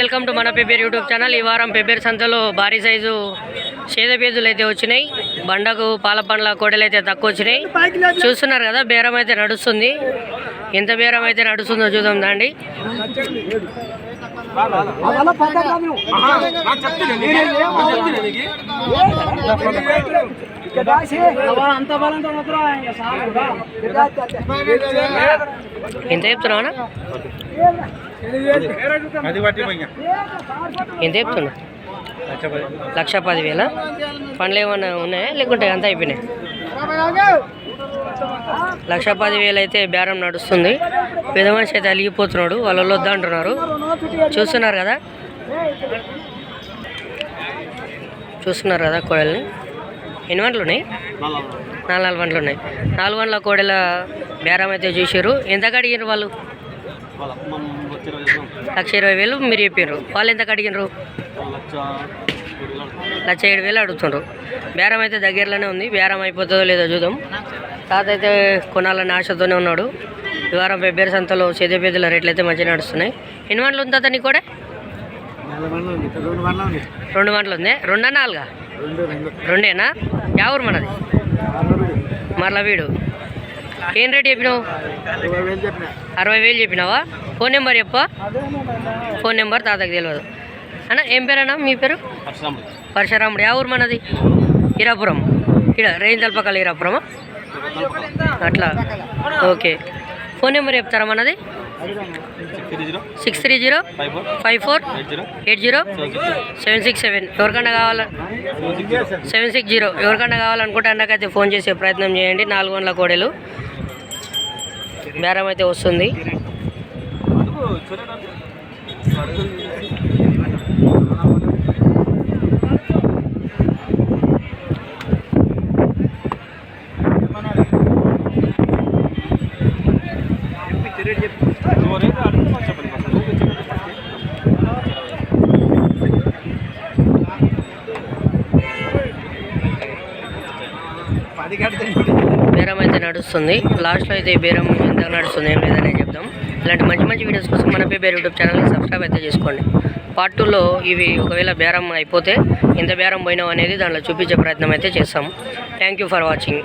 Welcome to మన paper YouTube channel. ఈ వారం పేపర్ సంతలో భారీ సైజు సేద పేజులు అయితే వచ్చినాయి. బండకు పాల పండ్ల కోడలు అయితే తక్కువ వచ్చినాయి చూస్తున్నారు కదా బేరం అయితే నడుస్తుంది. ఎంత బేరం అయితే నడుస్తుందో చూద్దాం దాండి ఎంత చెప్తున్నావు ఎంత చెప్తున్నా? లక్ష పదివేల? పండ్లు ఏమన్నా ఉన్నాయా? లేకుంటే అంత అయిపోయినాయి? లక్ష పదివేలు అయితే బేరం నడుస్తుంది. పెద్ద మనిషి అయితే అలిగిపోతున్నాడు. వాళ్ళు వద్దా అంటున్నారు. చూస్తున్నారు కదా? చూస్తున్నారు కదా కోడల్ని? ఎన్ని వంటలు ఉన్నాయి? నాలుగు నాలుగు వంటలు ఉన్నాయి. నాలుగు వంటల కోడల బేరం అయితే చూసారు ఎంత అడిగినారు వాళ్ళు? లక్ష ఇరవై వేలు మీరు చెప్పారు వాళ్ళు ఎంత అడిగినారు లక్ష ఏడు వేలు అడుగుతుండ్రు. బేరం అయితే దగ్గరలోనే ఉంది. బేరం అయిపోతుందో లేదో చూద్దాం. తాత అయితే కొనాలని ఆశతోనే ఉన్నాడు. ఈ వారం ఫిబ్రవరి సంతలో సేద పేదల రేట్లు అయితే మంచిగా నడుస్తున్నాయి. ఎన్ని వంటలు ఉంది తాత కూడా? రెండు వంటలు ఉంది. రెండా నాలుగా? రెండేనా? ఎవరు మనది? మరలా వీడు ఏం రేట్ చెప్పినావు? అరవై వేలు చెప్పినావా? ఫోన్ నెంబర్ చెప్పా. ఫోన్ నెంబర్ తాతకు తెలియదు అన్న ఏం పేరు అన్న? మీ పేరు? పరశురాముడు. యా ఊరు మనది? హీరాపురం. ఇక్కడ రేంజ్ తలపక్కల హీరాపురమా? అట్లా. ఓకే. ఫోన్ నెంబర్ చెప్తారా మనది? Six three zero? Five four? Eight zero? Seven six seven. ఎవరికన్నా కావాలా? Seven six zero. ఎవరికన్నా కావాలనుకుంటే అన్నకైతే ఫోన్ చేసే ప్రయత్నం చేయండి. నాలుగు వందల కోడలు. బేరం అయితే వస్తుంది. బేరం అయితే నడుస్తుంది. లాస్ట్లో అయితే ఈ బేరం ఎంత నడుస్తుంది. ఏం లేదని చెప్దాం. ఇలాంటి మంచి మంచి వీడియోస్ కోసం మన పేరు యూట్యూబ్ ఛానల్ని సబ్స్క్రైబ్ అయితే చేసుకోండి. పార్ట్ టూలో ఇవి ఒకవేళ బేరం అయిపోతే ఎంత బేరం పోయినావు అనేది దాంట్లో చూపించే ప్రయత్నం అయితే చేస్తాం. Thank you for watching